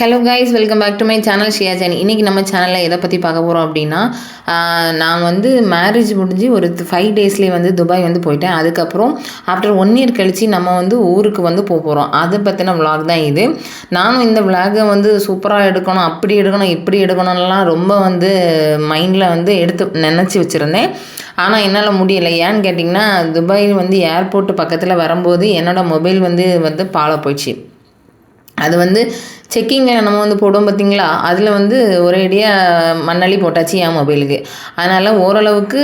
Hello guys welcome back to my channel Shiya Jani இன்றைக்கி நம்ம சேனலில் எதை பற்றி பார்க்க போகிறோம் அப்படின்னா நான் வந்து மேரேஜ் முடிஞ்சு ஒரு ஃபைவ் டேஸ்லேயே வந்து துபாய் வந்து போயிட்டேன். அதுக்கப்புறம் ஆஃப்டர் ஒன் இயர் கழித்து நம்ம வந்து ஊருக்கு வந்து போக போகிறோம் அதை பற்றின விளாக் தான் இது. நானும் இந்த விளாகை வந்து சூப்பராக எடுக்கணும் அப்படி எடுக்கணும் இப்படி எடுக்கணும்லாம் ரொம்ப வந்து மைண்டில் வந்து எடுத்து நினச்சி வச்சுருந்தேன். ஆனால் என்னால் முடியலை. ஏன்னு கேட்டிங்கன்னா துபாய் வந்து ஏர்போர்ட் பக்கத்தில் வரும்போது என்னோடய மொபைல் வந்து வந்து பாழ போயிடுச்சு. அது வந்து செக்கிங்கில் நம்ம வந்து போடுவோம் பார்த்தீங்களா அதில் வந்து ஒரேடியாக மண்ணள்ளி போட்டாச்சு என் மொபைலுக்கு அதனால் ஓரளவுக்கு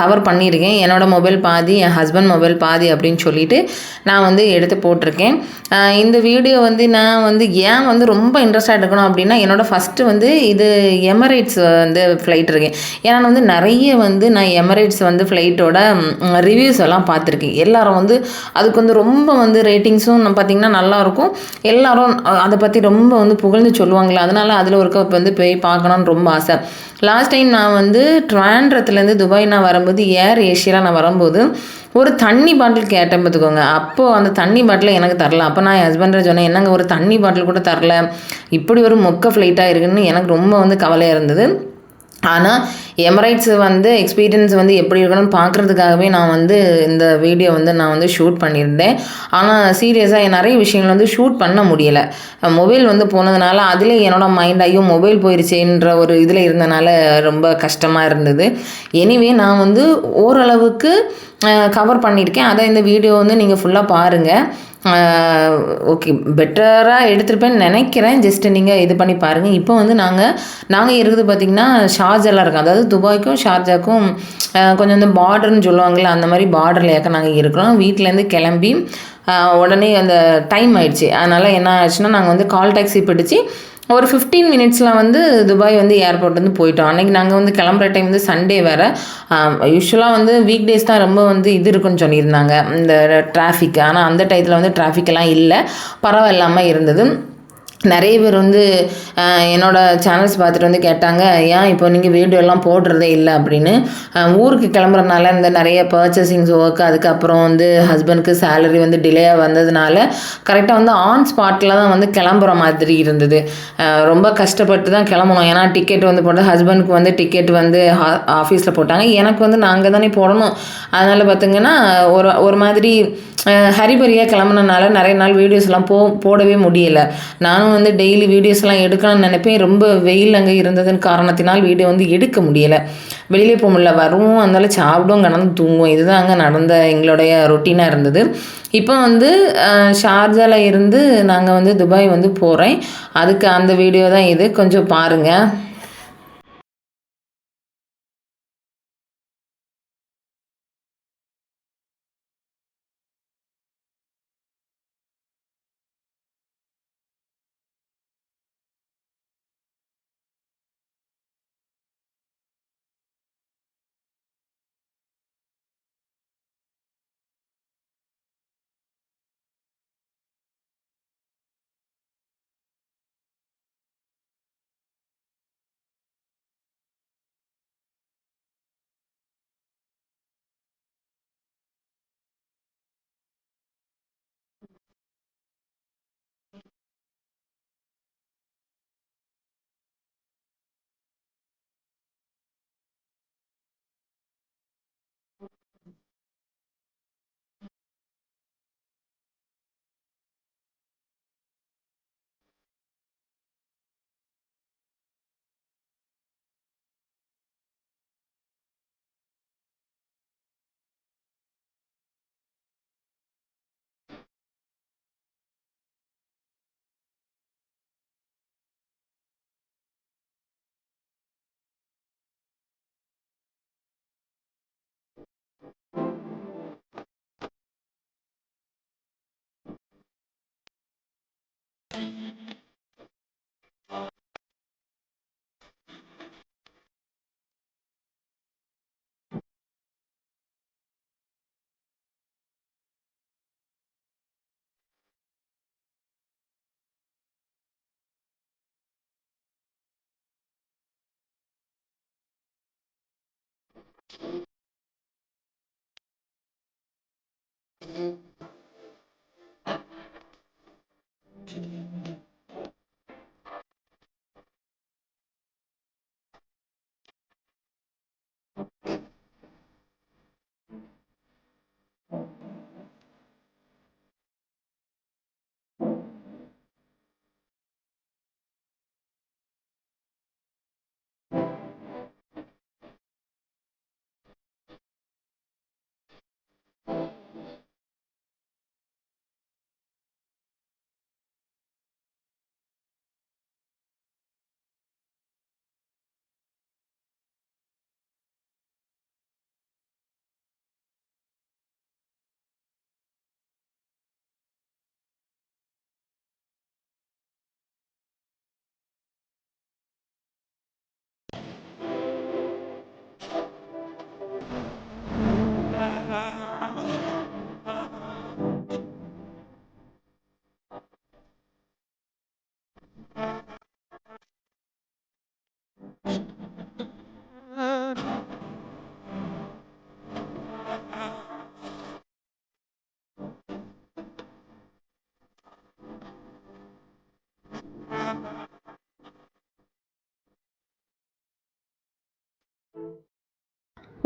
கவர் பண்ணியிருக்கேன். என்னோடய மொபைல் பாதி என் ஹஸ்பண்ட் மொபைல் பாதி அப்படின்னு சொல்லிட்டு நான் வந்து எடுத்து போட்டிருக்கேன். இந்த வீடியோ வந்து நான் வந்து ஏன் வந்து ரொம்ப இன்ட்ரெஸ்டாக எடுக்கணும் அப்படின்னா என்னோடய ஃபஸ்ட்டு வந்து இது எமரேட்ஸ் வந்து ஃப்ளைட் இருக்கேன். ஏன்னா வந்து நிறைய வந்து நான் எமரேட்ஸ் வந்து ஃப்ளைட்டோட ரிவ்யூஸ் எல்லாம் பார்த்துருக்கேன். எல்லாரும் வந்து அதுக்கு வந்து ரொம்ப வந்து ரேட்டிங்ஸும் பார்த்தீங்கன்னா நல்லாயிருக்கும் எல்லாரும் அதை பற்றி ரொம்ப வந்து புகழ்ந்து சொல்லுவாங்களே? அதனால் அதில் ஒரு கப் வந்து போய் பார்க்கணும்னு ரொம்ப ஆசை. லாஸ்ட் டைம் நான் வந்து ட்ராண்ட்ரத்துலேருந்து துபாய் நான் வரும்போது ஏர் ஏஷியாவில் நான் வரும்போது ஒரு தண்ணி பாட்டில் கேட்டேன் பார்த்துக்கோங்க. அப்போது அந்த தண்ணி பாட்டில் எனக்கு தரல. அப்போ நான் என் ஹஸ்பண்டை சொன்னேன் என்னங்க ஒரு தண்ணி பாட்டில் கூட தரல? இப்படி ஒரு மொக்க ஃப்ளைட்டாக இருக்குன்னு எனக்கு ரொம்ப வந்து கவலையாக இருந்தது. ஆனால் எமரைட்ஸ் வந்து எக்ஸ்பீரியன்ஸ் வந்து எப்படி இருக்கணும்னு பார்க்குறதுக்காகவே நான் வந்து இந்த வீடியோ வந்து நான் வந்து ஷூட் பண்ணியிருந்தேன். ஆனால் சீரியஸாக நிறைய விஷயங்கள் வந்து ஷூட் பண்ண முடியலை. மொபைல் வந்து போனதுனால அதில் என்னோடய மைண்ட் ஐயோ மொபைல் போயிடுச்சேன்ற ஒரு இதில் இருந்தனால ரொம்ப கஷ்டமாக இருந்தது. எனிவே நான் வந்து ஓரளவுக்கு கவர் பண்ணியிருக்கேன். அதை இந்த வீடியோ வந்து நீங்கள் ஃபுல்லாக பாருங்கள் ஓகே பெட்டராக எடுத்துருப்பேன்னு நினைக்கிறேன். ஜஸ்ட் நீங்கள் இது பண்ணி பாருங்கள் இப்போ வந்து நாங்கள் நாங்கள் இருக்குது பார்த்திங்கன்னா ஷார்ஜாலாம் இருக்கோம். அதாவது துபாய்க்கும் ஷார்ஜாக்கும் கொஞ்சம் வந்து பார்டர்னு சொல்லுவாங்கள்ல அந்த மாதிரி பார்டரில் ஏக்க நாங்கள் இருக்கிறோம். வீட்டிலேருந்து கிளம்பி உடனே அந்த டைம் ஆயிடுச்சு. அதனால் என்ன ஆச்சுன்னா நாங்கள் வந்து கால் டாக்ஸி பிடிச்சி ஒரு ஃபிஃப்டீன் மினிட்ஸில் வந்து துபாய் வந்து ஏர்போர்ட் வந்து போயிட்டோம். அன்றைக்கி நாங்கள் வந்து கிளம்புற டைம் வந்து சண்டே வேறு. யூஸ்வலாக வந்து வீக் டேஸ் தான் ரொம்ப வந்து இது இருக்குன்னு சொல்லியிருந்தாங்க. இந்த டிராஃபிக் ஆனால் அந்த டயத்தில் வந்து டிராஃபிக்கெல்லாம் எல்லாம் இல்லை. பரவாயில்லாமல் இருந்தது. நிறைய பேர் வந்து என்னோடய என்னோட சேனல்ஸ் பார்த்துட்டு வந்து கேட்டாங்க ஏன் இப்போ நீங்கள் வீடியோலாம் போடுறதே இல்லை? அப்படின்னு. ஊருக்கு கிளம்புறதுனால இந்த நிறைய பர்ச்சேசிங்ஸ் ஒர்க் அதுக்கப்புறம் வந்து ஹஸ்பண்ட்க்கு சேலரி வந்து டிலேயாக வந்ததுனால கரெக்டாக வந்து ஆன் ஸ்பாட்டில் தான் வந்து கிளம்புற மாதிரி இருந்தது. ரொம்ப கஷ்டப்பட்டு தான் கிளம்பணும். ஏன்னா டிக்கெட் வந்து போட்டு ஹஸ்பண்டுக்கு வந்து டிக்கெட் வந்து ஆஃபீஸில் போட்டாங்க. எனக்கு வந்து நாங்கள் தானே போடணும். அதனால் பார்த்திங்கன்னா ஒரு ஒரு மாதிரி ஹரிபரியாக கிளம்புனனால நிறைய நாள் வீடியோஸ்லாம் போ போடவே முடியல. நானும் வந்து டெய்லி வீடியோஸ்லாம் எடுக்கணும்னு நினைப்பேன். ரொம்ப வெயில் அங்கே இருந்ததன் காரணத்தினால் வீடியோ வந்து எடுக்க முடியலை. வெளியிலே போக முடியல. வருவோம் அதனால சாப்பிடும் கடந்து தூங்குவோம். இதுதான் அங்கே நடந்த எங்களுடைய ரொட்டீனாக இருந்தது. இப்போ வந்து ஷார்ஜாவில் இருந்து நாங்கள் வந்து துபாய் வந்து போகிறேன் அதுக்கு அந்த வீடியோ தான் இது. கொஞ்சம் பாருங்கள் Mm-hmm.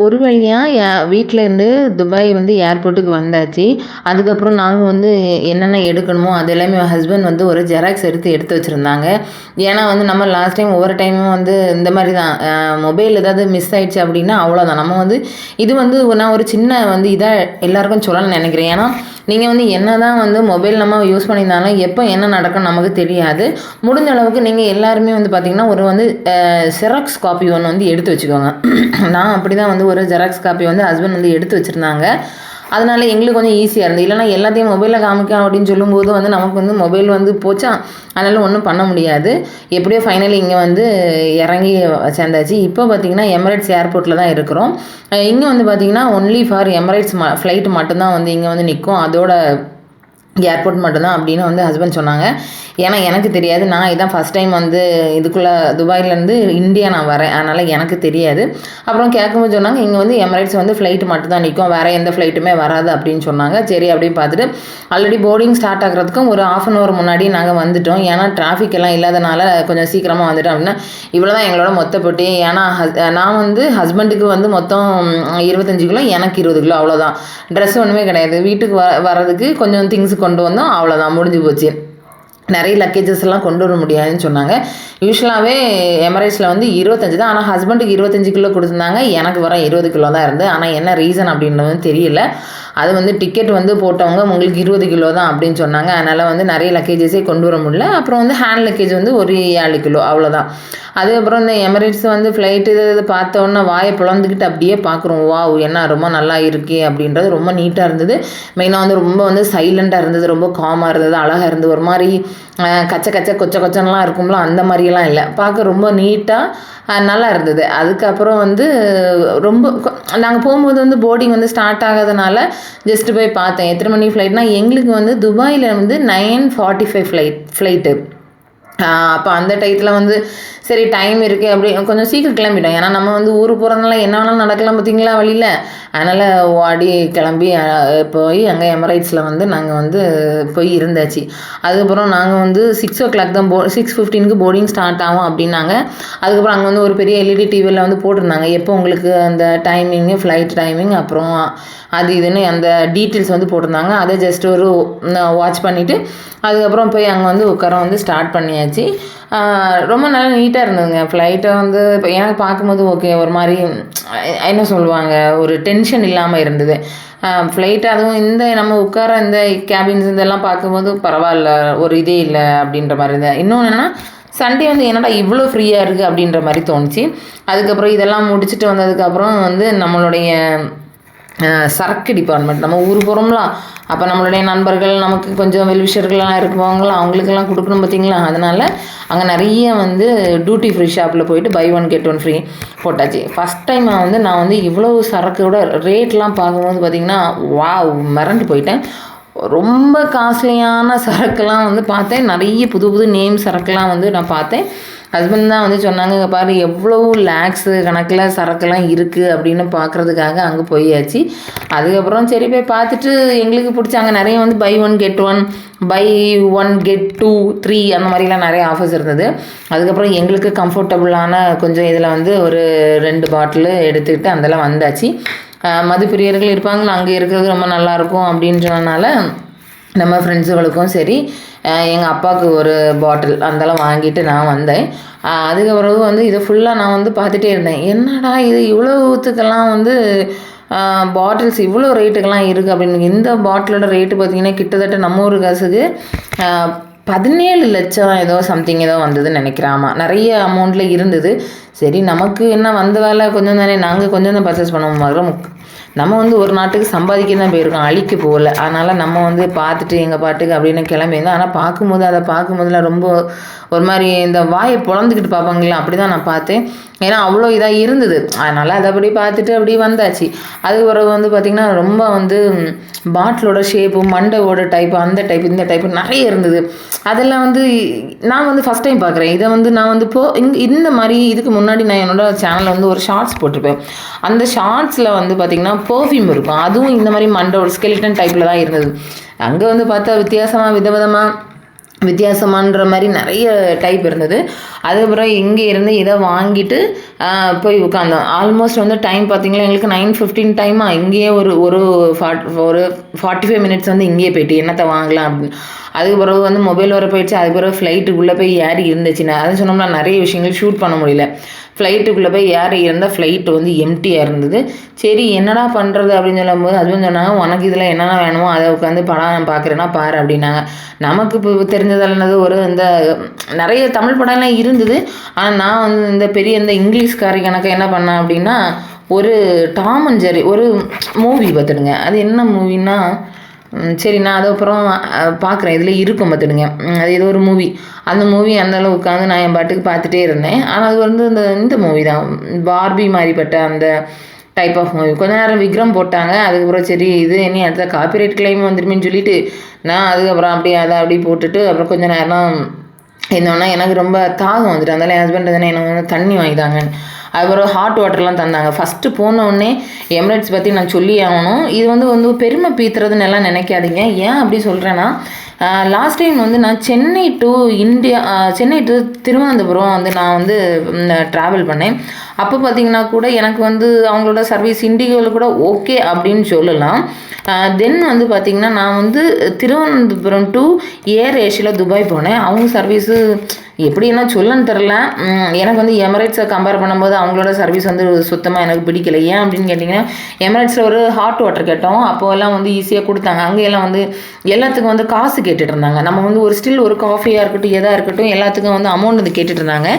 ஒரு வழியாக வீட்டிலேருந்து துபாய் வந்து ஏர்போர்ட்டுக்கு வந்தாச்சு. அதுக்கப்புறம் நாங்கள் வந்து என்னென்ன எடுக்கணுமோ அது எல்லாமே ஹஸ்பண்ட் வந்து ஒரு ஜெராக்ஸ் எடுத்து எடுத்து வச்சுருந்தாங்க. ஏன்னா வந்து நம்ம லாஸ்ட் டைம் ஒவ்வொரு டைமும் வந்து இந்த மாதிரி தான். மொபைல் ஏதாவது மிஸ் ஆயிடுச்சு அப்படின்னா அவ்வளோதான் நம்ம வந்து இது வந்து நான் ஒரு சின்ன வந்து இதாக எல்லாருக்கும் சொல்லணும்னு நினைக்கிறேன். ஏன்னா நீங்கள் வந்து என்ன தான் வந்து மொபைல் நம்ம யூஸ் பண்ணியிருந்தாலும் எப்போ என்ன நடக்கும் நமக்கு தெரியாது. முடிஞ்ச அளவுக்கு நீங்கள் எல்லாருமே வந்து பார்த்திங்கன்னா ஒரு வந்து ஜெராக்ஸ் காப்பி ஒன்று வந்து எடுத்து வச்சுக்கோங்க. நான் அப்படி தான் வந்து ஒரு ஜெராக்ஸ் காப்பி வந்து ஹஸ்பண்ட் வந்து எடுத்து வச்சுருந்தாங்க. அதனால எங்களுக்கு கொஞ்சம் ஈஸியாக இருந்தது. இல்லைனா எல்லாத்தையும் மொபைலில் காமிக்கலாம் அப்படின்னு சொல்லும்போது வந்து நமக்கு வந்து மொபைல் வந்து போச்சா? அதனால் ஒன்றும் பண்ண முடியாது. எப்படியோ ஃபைனலி இங்கே வந்து இறங்கி சேர்ந்தாச்சு. இப்போ பார்த்தீங்கன்னா எமிரேட்ஸ் ஏர்போர்ட்டில் தான் இருக்கிறோம். இங்கே வந்து பார்த்தீங்கன்னா ஒன்லி ஃபார் எமிரேட்ஸ் ம ஃப்ளைட் மட்டும்தான் வந்து இங்கே வந்து நிற்கும் அதோட ஏர்போர்ட் மட்டும்தான் அப்படின்னு வந்து ஹஸ்பண்ட் சொன்னாங்க. ஏன்னா எனக்கு தெரியாது. நான் இதான் ஃபஸ்ட் டைம் வந்து இதுக்குள்ளே துபாயிலேருந்து இந்தியா நான் வரேன். அதனால் எனக்கு தெரியாது. அப்புறம் கேட்கும்போது சொன்னாங்க இங்கே வந்து எமரேட்ஸ் வந்து ஃப்ளைட்டு மட்டும் தான் நிற்கும். வேறு எந்த ஃப்ளைட்டுமே வராது அப்படின்னு சொன்னாங்க. சரி அப்படின்னு பார்த்துட்டு ஆல்ரெடி போர்டிங் ஸ்டார்ட் ஆகிறதுக்கும் ஒரு ஆஃப் அன் ஹவர் முன்னாடி நாங்கள் வந்துட்டோம். ஏன்னா டிராஃபிக் எல்லாம் இல்லாதனால கொஞ்சம் சீக்கிரமாக வந்துட்டோம் அப்படின்னா இவ்வளோ தான் எங்களோட மொத்த போட்டி. ஏன்னா நான் வந்து ஹஸ்பண்டுக்கு வந்து மொத்தம் இருபத்தஞ்சு கிலோ எனக்கு இருபது கிலோ அவ்வளோதான் ட்ரெஸ் ஒன்றுமே கிடையாது. வீட்டுக்கு வ வரதுக்கு கொஞ்சம் திங்ஸ் கொண்டு வந்தோம். அவ்வளோதான் முடிஞ்சு போச்சு. நிறைய லக்கேஜஸ் எல்லாம் கொண்டு வர முடியாதுன்னு சொன்னாங்க. யூஸ்வலாகவே எமரேஜில் வந்து இருபத்தஞ்சி தான். ஆனால் ஹஸ்பண்டுக்கு இருபத்தஞ்சி கிலோ கொடுத்துருந்தாங்க. எனக்கு வர இருபது கிலோ தான் இருந்து ஆனால் என்ன ரீசன் அப்படின்றது தெரியல. அது வந்து டிக்கெட் வந்து போட்டவங்க உங்களுக்கு இருபது கிலோ தான் அப்படின்னு சொன்னாங்க. அதனால் வந்து நிறைய லக்கேஜஸே கொண்டு வர முடியல. அப்புறம் வந்து ஹேண்ட் லக்கேஜ் வந்து ஒரு ஏழு கிலோ அவ்வளோதான் அதுக்கப்புறம் இந்த எமரேட்ஸ் வந்து ஃப்ளைட்டு இது பார்த்தோன்னே வாயை பிளந்துக்கிட்டு அப்படியே பார்க்குறோம். வா என்ன ரொம்ப நல்லா இருக்கே அப்படின்றது ரொம்ப நீட்டாக இருந்தது. மெயினாக வந்து ரொம்ப வந்து சைலண்ட்டாக இருந்தது. ரொம்ப காமாக இருந்தது. அழகாக இருந்தது. ஒரு மாதிரி கச்ச கச்ச கொச்ச கொச்சன்லாம் இருக்கும்ல அந்த மாதிரியெல்லாம் இல்லை. பார்க்க ரொம்ப நீட்டாக நல்லா இருந்தது. அதுக்கப்புறம் வந்து ரொம்ப நாங்கள் போகும்போது வந்து போர்டிங் வந்து ஸ்டார்ட் ஆகாதனால ஜஸ்ட்டு போய் பார்த்தேன். எத்தனை மணி ஃப்ளைட்னால் எங்களுக்கு வந்து துபாயில் வந்து nine forty five flight flight அப்போ அந்த டயத்தில் வந்து சரி டைம் இருக்குது அப்படி கொஞ்சம் சீக்கிரம் கிளம்பிட்டோம். ஏன்னா நம்ம வந்து ஊர் போகிறதுனால என்ன வேணாலும் நடக்கலாம் பார்த்தீங்களா வழியில்? அதனால் ஓடி கிளம்பி போய் அங்கே எமரைட்ஸில் வந்து நாங்கள் வந்து போய் இருந்தாச்சு. அதுக்கப்புறம் நாங்கள் வந்து சிக்ஸ் ஓ கிளாக் தான் போ சிக்ஸ் ஃபிஃப்டீனுக்கு போர்டிங் ஸ்டார்ட் ஆகும் அப்படின்னாங்க. அதுக்கப்புறம் அங்கே வந்து ஒரு பெரிய எல்இடி டிவியில் வந்து போட்டிருந்தாங்க. எப்போ உங்களுக்கு அந்த டைமிங்கு ஃப்ளைட் டைமிங் அப்புறம் அது இதுன்னு அந்த டீட்டெயில்ஸ் வந்து போட்டிருந்தாங்க. அதை ஜஸ்ட் ஒரு வாட்ச் பண்ணிவிட்டு அதுக்கப்புறம் போய் அங்கே வந்து உட்கார வந்து ஸ்டார்ட் பண்ணியாச்சு. ரொம்ப நல்லா நீட்டாக இருந்ததுங்க. ஃப்ளைட்டை வந்து இப்போ எனக்கு பார்க்கும்போது ஓகே ஒரு மாதிரி என்ன சொல்லுவாங்க ஒரு டென்ஷன் இல்லாமல் இருந்தது. ஃப்ளைட் அதுவும் இந்த நம்ம உட்கார இந்த கேபின்ஸ் இதெல்லாம் பார்க்கும்போது பரவாயில்ல ஒரு இதே இல்லை அப்படின்ற மாதிரி இருந்தது. இன்னொன்று என்னென்னா சண்டே வந்து என்னடா இவ்வளோ ஃப்ரீயாக இருக்குது அப்படின்ற மாதிரி தோணுச்சு. அதுக்கப்புறம் இதெல்லாம் முடிச்சுட்டு வந்ததுக்கப்புறம் வந்து நம்மளுடைய சரக்கு டிபார்ட்மெண்ட் நம்ம ஊர் போகிறோம்லாம் அப்போ நம்மளுடைய நண்பர்கள் நமக்கு கொஞ்சம் வெல்விஷர்கள்லாம் இருக்குவாங்களா அவங்களுக்கெல்லாம் கொடுக்கணும் பார்த்தீங்களா அதனால் அங்கே நிறைய வந்து டியூட்டி ஃப்ரீ ஷாப்பில் போயிட்டு buy one get one free போட்டாச்சு. ஃபஸ்ட் டைம் வந்து நான் வந்து இவ்வளோ சரக்கோட ரேட்லாம் பார்க்கும்போது பார்த்திங்கன்னா வா மிரண்டு போயிட்டேன். ரொம்ப காஸ்ட்லியான சரக்குலாம் வந்து பார்த்தேன். நிறைய புது புது நேம் சரக்குலாம் வந்து நான் பார்த்தேன். ஹஸ்பண்ட் தான் வந்து சொன்னாங்க இங்கே பாரு எவ்வளோ லேக்ஸு கணக்கில் சரக்குலாம் இருக்குது அப்படின்னு பார்க்குறதுக்காக அங்கே போயாச்சு. அதுக்கப்புறம் சரி போய் பார்த்துட்டு எங்களுக்கு பிடிச்சாங்க. நிறைய வந்து buy one get one buy one get two three அந்த மாதிரிலாம் நிறைய ஆஃபர்ஸ் இருந்தது. அதுக்கப்புறம் எங்களுக்கு கம்ஃபர்டபுளான கொஞ்சம் இதில் வந்து ஒரு ரெண்டு பாட்டில் எடுத்துக்கிட்டு அதெல்லாம் வந்தாச்சு. மது பிரியர்கள் இருப்பாங்க அங்கே இருக்கிறது ரொம்ப நல்லாயிருக்கும் அப்படின்றனால நம்ம ஃப்ரெண்ட்ஸுகளுக்கும் சரி எங்கள் அப்பாவுக்கு ஒரு பாட்டில் அந்தளவு வாங்கிட்டு நான் வந்தேன். அதுக்கு பிறகு வந்து இதை ஃபுல்லாக நான் வந்து பார்த்துட்டே இருந்தேன். என்னடா இது இவ்வளோத்துக்கெல்லாம் வந்து பாட்டில்ஸ் இவ்வளோ ரேட்டுக்கெல்லாம் இருக்குது அப்படின்னு. இந்த பாட்டிலோட ரேட்டு பார்த்திங்கன்னா கிட்டத்தட்ட நம்ம ஒரு காசுக்கு பதினேழு லட்சம் ஏதோ சம்திங் ஏதோ வந்ததுன்னு நினைக்கிறேன். ஆமாம் நிறைய அமௌண்ட்டில் இருந்தது. சரி நமக்கு என்ன வந்த வேலை கொஞ்சம் தானே நாங்கள் கொஞ்சம் தான் பர்ச்சேஸ் பண்ணுவோம். நம்ம வந்து ஒரு நாட்டுக்கு சம்பாதிக்க தான் போயிருக்கோம். அழிக்க போகல. அதனால் நம்ம வந்து பார்த்துட்டு எங்கள் பாட்டுக்கு அப்படின்னு கிளம்பியிருந்தோம் ஆனால் பார்க்கும்போது அதை பார்க்கும்போதுலாம் ரொம்ப ஒரு மாதிரி இந்த வாயை பொழந்துக்கிட்டு பார்ப்பாங்களே அப்படி தான் நான் பார்த்தேன். ஏன்னா அவ்வளோ இதாக இருந்தது. அதனால் அதை அப்படி பார்த்துட்டு அப்படி வந்தாச்சு. அதுக்கு பிறகு வந்து பார்த்திங்கன்னா ரொம்ப வந்து பாட்டிலோட ஷேப்பு மண்டையோட டைப்பு அந்த டைப் இந்த டைப்பு நிறைய இருந்தது. அதெல்லாம் வந்து நான் வந்து ஃபஸ்ட் டைம் பார்க்குறேன். இதை வந்து நான் வந்து இப்போ இங் இந்த மாதிரி இதுக்கு முன்னாடி நான் என்னோடய சேனலில் வந்து ஒரு ஷார்ட்ஸ் போட்டிருப்பேன். அந்த ஷார்ட்ஸில் வந்து பார்த்திங்கன்னா பர்ஃப்யூம் இருக்கும். அதுவும் இந்த மாதிரி மண்டோட ஸ்கெலிட்டன் டைப்பில் தான் இருந்தது. அங்கே வந்து பார்த்தா வித்தியாசமாக விதவிதமாக வித்தியாசமான்ற மாதிரி நிறைய டைப் இருந்தது. அதுக்கப்புறம் இங்கே இருந்து இதை வாங்கிட்டு போய் உட்காந்தோம். ஆல்மோஸ்ட் வந்து டைம் பார்த்திங்களா எங்களுக்கு நைன் ஃபிஃப்டீன் டைமாக இங்கேயே ஒரு ஒரு ஃபார்ட் ஒரு ஃபார்ட்டி ஃபைவ் மினிட்ஸ் வந்து இங்கேயே போயிட்டு என்னத்தை வாங்கலாம் அப்படின்னு. அதுக்கு பிறகு வந்து மொபைல் வர போயிடுச்சு. அதுக்கு பிறகு ஃப்ளைட்டுக்குள்ளே போய் ஏறி இருந்துச்சுன்னா அது சொன்னோம்னா நிறைய விஷயங்கள் ஷூட் பண்ண முடியல. ஃப்ளைட்டுக்குள்ளே போய் ஏறி இருந்தால் ஃப்ளைட் வந்து எம்டியாக இருந்தது. சரி என்னடா பண்ணுறது அப்படின்னு சொல்லும்போது அதுவும் சொன்னாங்க உனக்கு இதில் என்னென்ன வேணுமோ அதை உட்காந்து படம் பார்க்குறேன்னா பாரு அப்படின்னாங்க. நமக்கு இப்போ தெரிஞ்சதல்லது ஒரு இந்த நிறைய தமிழ் படம்லாம் இருந்தது. ஆனால் நான் வந்து இந்த பெரிய இந்த இங்கிலீஷ்காரி கணக்கு என்ன பண்ணேன் அப்படின்னா ஒரு டாம் அண்ட் ஜெரி ஒரு மூவி பார்த்துடுங்க. அது என்ன மூவின்னா சரி நான் அதுக்கப்புறம் பார்க்குறேன் இதில் இருக்கும் பார்த்துடுங்க அது ஏதோ ஒரு மூவி அந்த மூவி அந்தளவு உட்காந்து நான் என் பாட்டுக்கு பார்த்துட்டே இருந்தேன். ஆனால் அது வந்து இந்த இந்த மூவி தான். பார்பி மாதிரிப்பட்ட அந்த டைப் ஆஃப் மூவி கொஞ்ச நேரம் விக்ரம் போட்டாங்க. அதுக்கப்புறம் சரி இது என்ன அடுத்த காப்பிரைட் கிளைம் வந்துருமேன்னு சொல்லிட்டு நான் அதுக்கப்புறம் அப்படியே அதை அப்படி போட்டுட்டு அப்புறம் கொஞ்ச நேரம் என்னன்னா எனக்கு ரொம்ப தாகம் வந்துட்டு அதனால என் ஹஸ்பண்ட் தானே எனக்கு வந்து தண்ணி வாங்கிதாங்கன்னு அதுக்கப்புறம் ஹாட் வாட்டர்லாம் தந்தாங்க. ஃபஸ்ட்டு போனோடனே எமிரேட்ஸ் பற்றி நான் சொல்லி ஆகணும். இது வந்து வந்து பெருமை பீத்துறதுன்னு எல்லாம் நினைக்காதீங்க. ஏன் அப்படி சொல்கிறேன்னா லாஸ்ட் டைம் வந்து நான் Chennai to India Chennai to Thiruvananthapuram வந்து நான் வந்து ட்ராவல் பண்ணேன். அப்போ பார்த்தீங்கன்னா கூட எனக்கு வந்து அவங்களோட சர்வீஸ் இண்டிகோவில் கூட ஓகே அப்படின்னு சொல்லலாம். தென் வந்து பார்த்திங்கன்னா நான் வந்து திருவனந்தபுரம் டு ஏர் ஏஷியாவில் துபாய் போனேன். அவங்க சர்வீஸு எப்படி என்ன சொல்லன்னு தெரில எனக்கு வந்து எமரேட்ஸை கம்பேர் பண்ணும்போது அவங்களோட சர்வீஸ் வந்து சுத்தமாக எனக்கு பிடிக்கல. ஏன் அப்படின்னு கேட்டிங்கன்னா எமரேட்ஸில் ஒரு ஹாட் வாட்டர் கேட்டோம். அப்போ எல்லாம் வந்து ஈஸியாக கொடுத்தாங்க. அங்கே எல்லாம் வந்து எல்லாத்துக்கும் வந்து காசு கேட்டுட்டு இருந்தாங்க. நம்ம வந்து ஒரு ஸ்டில் ஒரு காஃபியாக இருக்கட்டும் எதாக இருக்கட்டும் எல்லாத்துக்கும் வந்து அமௌண்ட் வந்து கேட்டுட்டு இருந்தாங்க.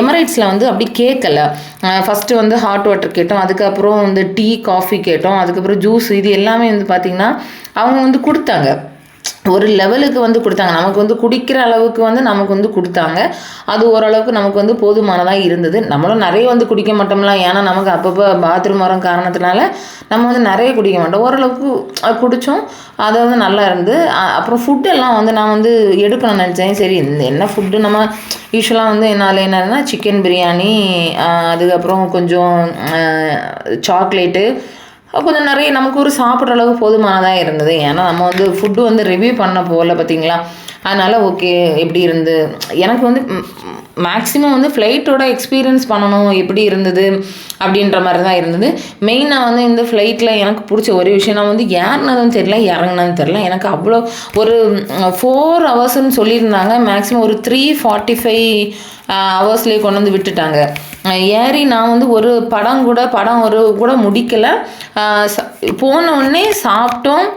எமரேட்ஸில் வந்து அப்படி கேட்கல. ஃபஸ்ட்டு வந்து ஹாட் வாட்டர் கேட்டோம். அதுக்கப்புறம் வந்து டீ காஃபி கேட்டோம். அதுக்கப்புறம் ஜூஸ் இது எல்லாமே வந்து பார்த்திங்கன்னா அவங்க வந்து கொடுத்தாங்க. ஒரு லெவலுக்கு வந்து கொடுத்தாங்க. நமக்கு வந்து குடிக்கிற அளவுக்கு வந்து நமக்கு வந்து கொடுத்தாங்க. அது ஓரளவுக்கு நமக்கு வந்து போதுமானதாக இருந்தது. நம்மளும் நிறைய வந்து குடிக்க மாட்டோம்லாம் ஏன்னா நமக்கு அப்பப்போ பாத்ரூம் வர காரணத்தினால நம்ம வந்து நிறைய குடிக்க மாட்டோம். ஓரளவுக்கு குடித்தோம் அது வந்து நல்லா இருந்து அப்புறம் ஃபுட்டெல்லாம் வந்து நான் வந்து எடுக்கணும்னு நினச்சேன். சரி இந்த என்ன ஃபுட்டு நம்ம யூஸ்வலாக வந்து என்னால் என்னதுன்னா சிக்கன் பிரியாணி அதுக்கப்புறம் கொஞ்சம் சாக்லேட்டு கொஞ்சம் நிறைய நமக்கு ஒரு சாப்பிட்ற அளவு போதுமானதாக இருந்தது. ஏன்னா நம்ம வந்து ஃபுட்டு வந்து ரிவ்யூ பண்ண போகல பார்த்தீங்களா அதனால் ஓகே எப்படி இருந்து? எனக்கு வந்து மேக்ஸிமம் வந்து ஃப்ளைட்டோட எக்ஸ்பீரியன்ஸ் பண்ணணும் எப்படி இருந்தது அப்படின்ற மாதிரி தான் இருந்தது. மெயினாக வந்து இந்த ஃப்ளைட்டில் எனக்கு பிடிச்ச ஒரே விஷயம் நான் வந்து ஏறினதும் தெரில இறங்கினதும் தெரில எனக்கு அவ்வளோ ஒரு ஃபோர் ஹவர்ஸ்ன்னு சொல்லியிருந்தாங்க. மேக்ஸிமம் ஒரு த்ரீ ஃபார்ட்டி ஃபைவ் ஹவர்ஸ்லேயே கொண்டு வந்து விட்டுட்டாங்க. ஏறி நான் வந்து ஒரு படம் கூட படம் ஒரு கூட முடிக்கலை. போன உடனே சாப்பிட்டோம்.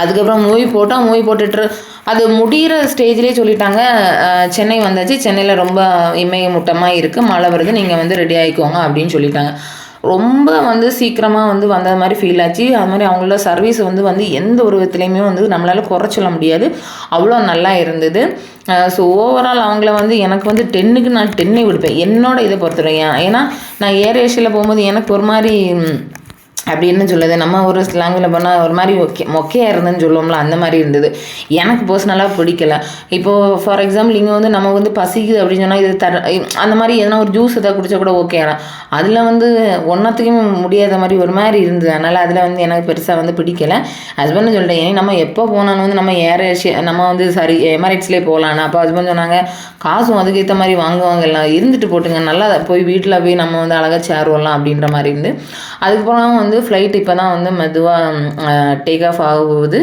அதுக்கப்புறம் மூவி போட்டோம் மூவி போட்டுட்டு அது முடிகிற ஸ்டேஜ்லேயே சொல்லிட்டாங்க சென்னை வந்தாச்சு. சென்னையில் ரொம்ப இமய முட்டமாக இருக்குது மழை வருது. நீங்கள் வந்து ரெடி ஆகிக்கோங்க அப்படின்னு சொல்லிட்டாங்க. ரொம்ப வந்து சீக்கிரமாக வந்து வந்த மாதிரி ஃபீல் ஆச்சு. அது மாதிரி அவங்களோட சர்வீஸ் வந்து வந்து எந்த ஒரு விதத்துலையுமே வந்து நம்மளால் குறை சொல்ல முடியாது. அவ்வளோ நல்லா இருந்தது. ஸோ ஓவரால் அவங்கள வந்து எனக்கு வந்து டென்னுக்கு நான் டென்னே விடுப்பேன். என்னோட இதை பொறுத்தவரைக்கும். ஏன்னா நான் ஏர் ஏஷியாவில் போகும்போது எனக்கு ஒரு மாதிரி அப்படி என்ன சொல்லுது நம்ம ஒரு ஸ்லாங்கில் போனால் ஒரு மாதிரி ஓகே மொக்கையாக இருந்ததுன்னு சொல்லுவோம்ல அந்த மாதிரி இருந்தது. எனக்கு பர்சனலாக பிடிக்கல. இப்போது ஃபார் எக்ஸாம்பிள் இங்கே வந்து நம்ம வந்து பசிக்குது அப்படின்னு சொன்னால் இது தர அந்த மாதிரி எதனா ஒரு ஜூஸ் எதாவது குடிச்சா கூட ஓகே ஆனால் அதில் வந்து ஒன்றத்துக்குமே முடியாத மாதிரி ஒரு மாதிரி இருந்தது. அதனால் அதில் வந்து எனக்கு பெருசாக வந்து பிடிக்கல. ஹஸ்பண்ட் சொல்லிட்டேன் ஏன்னா நம்ம எப்போ போனாலும் வந்து நம்ம ஏர் நம்ம வந்து சாரி எமரேட்ஸ்லேயே போகலான்னு அப்போ ஹஸ்பண்ட் சொன்னாங்க காசும் அதுக்கேற்ற மாதிரி வாங்குவாங்க எல்லாம் இருந்துட்டு போட்டுங்க நல்லா போய் வீட்டில் போய் நம்ம வந்து அழகாக சேர் அப்படின்ற மாதிரி இருந்து. அதுக்கப்புறம் வந்து ஃப்ளைட் இப்போ தான் வந்து மெதுவாக டேக் ஆஃப் ஆகும்போது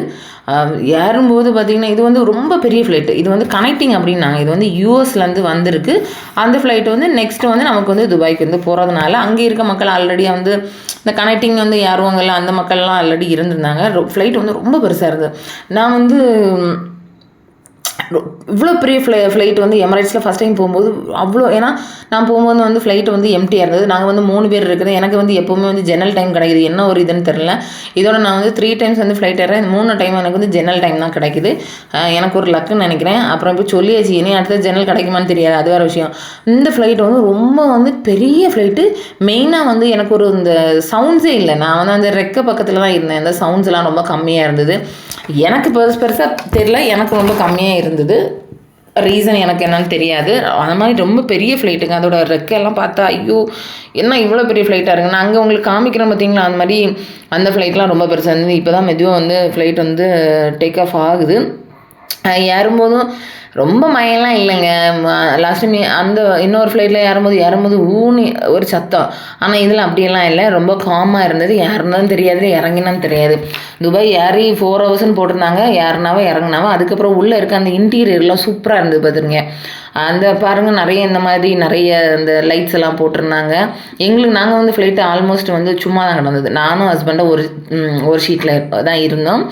அஹ், ஏறும்போது பார்த்திங்கன்னா இது வந்து ரொம்ப பெரிய ஃப்ளைட்டு இது வந்து கனெக்டிங் அப்படின்னாங்க. இது வந்து யூஎஸ்லேருந்து வந்திருக்கு. அந்த ஃப்ளைட் வந்து நெக்ஸ்ட்டு வந்து நமக்கு வந்து துபாய்க்கு வந்து போகிறதுனால அங்கே இருக்க மக்கள் ஆல்ரெடி வந்து இந்த கனெக்டிங் வந்து ஏறுவாங்கல்ல அந்த மக்கள்லாம் ஆல்ரெடி இருந்திருந்தாங்க. ஃப்ளைட் வந்து ரொம்ப பெருசாக இருந்தது. நான் வந்து இவ்வளோ பெரிய ஃப்ளை ஃப்ளைட் வந்து எமரேட்ஸில் ஃபஸ்ட் டைம் போகும்போது அவ்வளோ ஏன்னா நான் போகும்போது வந்து ஃப்ளைட் வந்து எம்டியாக இருந்தது. நாங்கள் வந்து மூணு பேர் இருக்குது. எனக்கு வந்து எப்போவுமே வந்து ஜெனரல் டைம் கிடைக்குது. என்ன ஒரு இதுன்னு தெரில இதோட நான் வந்து த்ரீ டைம்ஸ் வந்து ஃப்ளைட் ஏறேன். இந்த மூணு டைம் எனக்கு வந்து ஜெனரல் டைம் தான் கிடைக்குது. எனக்கு ஒரு லக்குன்னு நினைக்கிறேன். அப்புறம் இப்போ சொல்லியாச்சு இனி அடுத்த ஜெனரல் கிடைக்குமான்னு தெரியாது. அது வேறு விஷயம். இந்த ஃப்ளைட் வந்து ரொம்ப வந்து பெரிய ஃப்ளைட்டு மெயினாக வந்து எனக்கு ஒரு இந்த சவுண்ட்ஸே இல்லை. நான் வந்து அந்த ரெக்க பக்கத்தில் தான் இருந்தேன். அந்த சவுண்ட்ஸ்லாம் ரொம்ப கம்மியாக இருந்தது. எனக்கு பெருசு பெருசாக தெரியல. எனக்கு ரொம்ப கம்மியாக இருந்தது. ரீசன் எனக்கு என்னன்னு தெரியாது. அந்த மாதிரி ரொம்ப பெரிய ஃப்ளைட்டுங்க அதோட ரெக்கெல்லாம் பார்த்தா ஐயோ என்ன இவ்வளோ பெரிய ஃப்ளைட்டாக இருக்குது நான் அங்கே உங்களுக்கு காமிக்கிறேன் பார்த்தீங்களா? அந்த மாதிரி அந்த ஃப்ளைட்லாம் ரொம்ப பெருசாக இருந்தது. இப்போ தான் மெதுவாக வந்து ஃப்ளைட் வந்து டேக் ஆஃப் ஆகுது. ஏறும்போதும் ரொம்ப மயம்லாம் இல்லைங்க. லாஸ்ட்டு மீ அந்த இன்னொரு ஃப்ளைட்டில் ஏறும்போது ஏறும்போது ஊனி ஒரு சத்தம். ஆனால் இதில் அப்படியெல்லாம் இல்லை. ரொம்ப காமாக இருந்தது. ஏறினதும் தெரியாது இறங்கினான்னு தெரியாது. துபாய் ஏறி ஃபோர் ஹவர்ஸ்னு போட்டிருந்தாங்க. ஏறினாவோ இறங்கினாவோ. அதுக்கப்புறம் உள்ளே இருக்க அந்த இன்டீரியர்லாம் சூப்பராக இருந்தது பார்த்துருங்க அந்த பாருங்கள் நிறைய இந்த மாதிரி நிறைய இந்த லைட்ஸ் எல்லாம் போட்டிருந்தாங்க. எங்களுக்கு நாங்கள் வந்து ஃப்ளைட்டு ஆல்மோஸ்ட் வந்து சும்மா தான் கிடந்தது. நானும் ஹஸ்பண்டும் ஒரு ஒரு ஷீட்டில் தான் இருந்தோம்.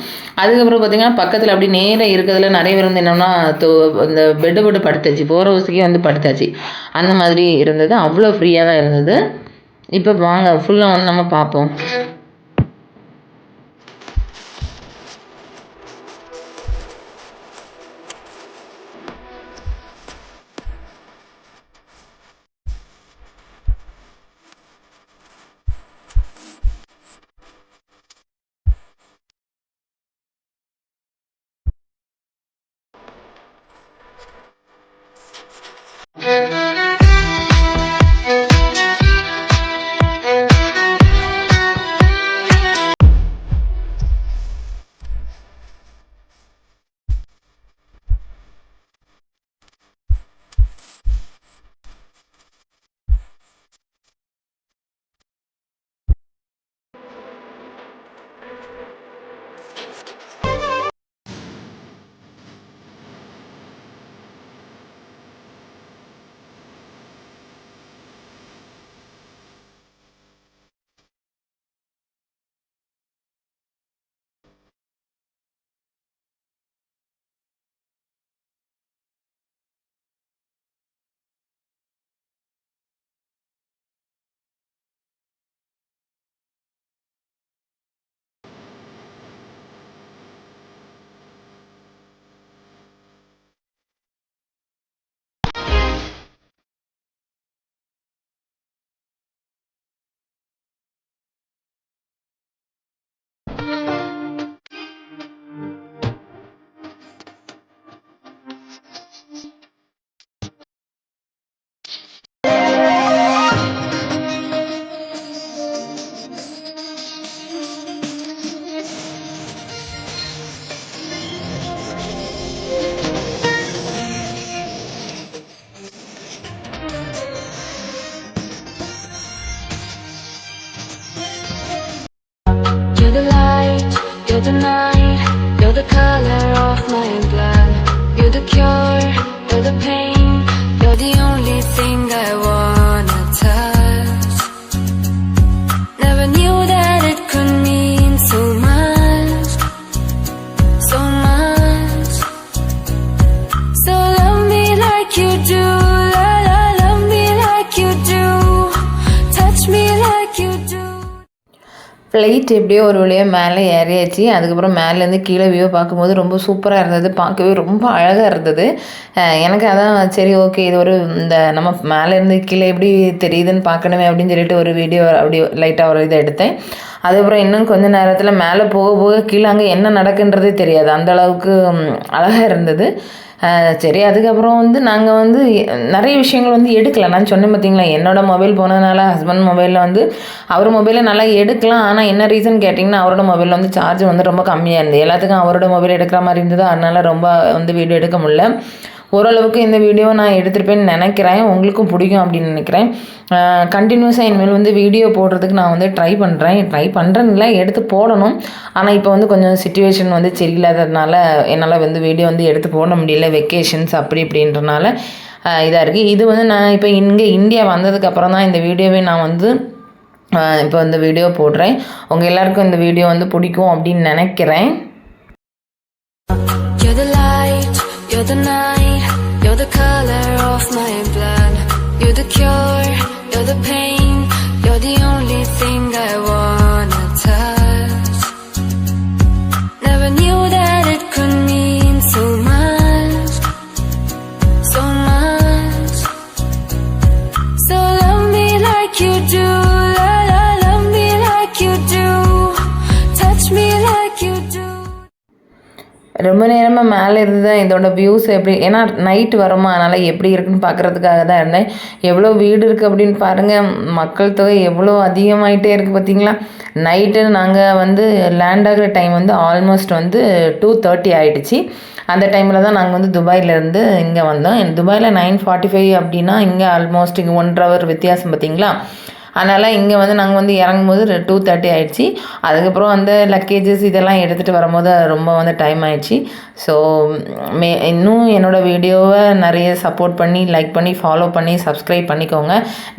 அதுக்கப்புறம் பார்த்தீங்கன்னா பக்கத்தில் அப்படி நேராக இருக்கிறதுல நிறைய பேர் வந்து என்னென்னா அந்த பெட்டு போட்டு படுத்தாச்சு. போகிற வசதிக்கே வந்து படுத்தாச்சு. அந்த மாதிரி இருந்தது. அவ்வளோ ஃப்ரீயாக தான் இருந்தது. இப்போ வாங்க ஃபுல்லாக வந்து நம்ம பார்ப்போம். ஃப்ளைட் எப்படியோ ஒரு வழியாக மேலே ஏறியாச்சு. அதுக்கப்புறம் மேலேருந்து கீழே வியூ பார்க்கும்போது ரொம்ப சூப்பராக இருந்தது. பார்க்கவே ரொம்ப அழகாக இருந்தது. எனக்கு அதான் சரி ஓகே இது ஒரு இந்த நம்ம மேலேருந்து கீழே எப்படி தெரியுதுன்னு பார்க்கணுமே அப்படின்னு சொல்லிட்டு ஒரு வீடியோ அப்படி லைட்டாக ஒரு இதை எடுத்தேன். அதுக்கப்புறம் இன்னும் கொஞ்ச நேரத்தில் மேலே போக போக கீழே அங்கே என்ன நடக்குன்றதே தெரியாது. அந்த அளவுக்கு அழகாக இருந்தது. சரி அதுக்கப்புறம் வந்து நாங்கள் வந்து நிறைய விஷயங்கள் வந்து எடுக்கலாம் நான் சொன்னேன் பார்த்தீங்களா என்னோட மொபைல் போனதுனால ஹஸ்பண்ட் மொபைலில் வந்து அவர் மொபைலில் நல்லா எடுக்கலாம். ஆனால் என்ன ரீசன் கேட்டிங்கன்னா அவரோட மொபைலில் வந்து சார்ஜ் வந்து ரொம்ப கம்மியாக இருந்தது. எல்லாத்துக்கும் அவரோட மொபைல் எடுக்கிற மாதிரி இருந்தது. அதனால் ரொம்ப வந்து வீடியோ எடுக்க முடியல. ஓரளவுக்கு இந்த வீடியோ நான் எடுத்திருப்பேன்னு நினைக்கிறேன். உங்களுக்கும் பிடிக்கும் அப்படின்னு நினைக்கிறேன். கண்டினியூஸாக இனிமேல் வந்து வீடியோ போடுறதுக்கு நான் வந்து ட்ரை பண்ணுறேன் ட்ரை பண்ணுறேன்ல எடுத்து போடணும். ஆனால் இப்போ வந்து கொஞ்சம் சுச்சுவேஷன் வந்து சரியில்லாததுனால என்னால் வந்து வீடியோ வந்து எடுத்து போட முடியல. வெக்கேஷன்ஸ் அப்படி இப்படின்றனால இதாக இருக்குது இது வந்து நான் இப்போ இங்கே இந்தியா வந்ததுக்கப்புறம் தான் இந்த வீடியோவே நான் வந்து இப்போ இந்த வீடியோ போடுறேன். உங்கள் எல்லாருக்கும் இந்த வீடியோ வந்து பிடிக்கும் அப்படின்னு நினைக்கிறேன். You're the light, you're the night, the color of நேரமாக இருந்து தான் இதோட வியூஸ் எப்படி ஏன்னா நைட் வரோமா? அதனால் எப்படி இருக்குன்னு பார்க்குறதுக்காக தான் இருந்தேன். எவ்வளோ வீடு இருக்குது அப்படின்னு பாருங்கள் மக்கள் தொகை எவ்வளோ அதிகமாயிட்டே இருக்குது பார்த்தீங்களா நைட்டு நாங்கள் வந்து லேண்ட் ஆகிற டைம் வந்து ஆல்மோஸ்ட் வந்து டூ தேர்ட்டி ஆகிடுச்சு அந்த டைமில் தான் நாங்கள் வந்து துபாயிலேருந்து இங்கே வந்தோம். துபாயில் நைன் ஃபார்ட்டி ஃபைவ் அப்படின்னா இங்கே ஆல்மோஸ்ட் இங்கே ஒன் ஹவர் வித்தியாசம் பார்த்தீங்களா அதனால் இங்கே வந்து நாங்கள் வந்து இறங்கும்போது டூ தேர்ட்டி ஆகிடுச்சி அதுக்கப்புறம் அந்த லக்கேஜஸ் இதெல்லாம் எடுத்துகிட்டு வரும்போது ரொம்ப வந்து டைம் ஆயிடுச்சு. ஸோ மே இன்னும் என்னோடய வீடியோவை நிறைய சப்போர்ட் பண்ணி லைக் பண்ணி ஃபாலோ பண்ணி சப்ஸ்கிரைப் பண்ணிக்கோங்க.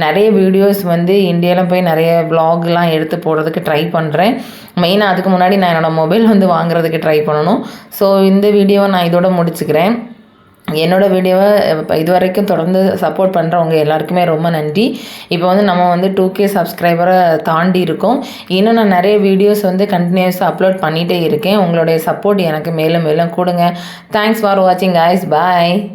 நிறைய வீடியோஸ் வந்து இந்தியாவில் போய் நிறைய vlogலாம் எடுத்து போடுறதுக்கு ட்ரை பண்ணுறேன் மெயினாக அதுக்கு முன்னாடி நான் என்னோடய மொபைல் வந்து வாங்குறதுக்கு ட்ரை பண்ணணும். ஸோ இந்த வீடியோவை நான் இதோட முடிச்சுக்கிறேன். என்னோடய வீடியோவை இப்போ இது வரைக்கும் தொடர்ந்து சப்போர்ட் பண்ணுறவங்க எல்லாருக்குமே ரொம்ப நன்றி. இப்போ வந்து நம்ம வந்து டூ கே சப்ஸ்கிரைபரை தாண்டி இருக்கோம். இன்னும் நான் நிறைய வீடியோஸ் வந்து கண்டினியூஸாக அப்லோட் பண்ணிகிட்டே இருக்கேன். உங்களுடைய சப்போர்ட் எனக்கு மேலும் மேலும் கொடுங்க. தேங்க்ஸ் ஃபார் வாட்சிங் ஐஸ் பாய்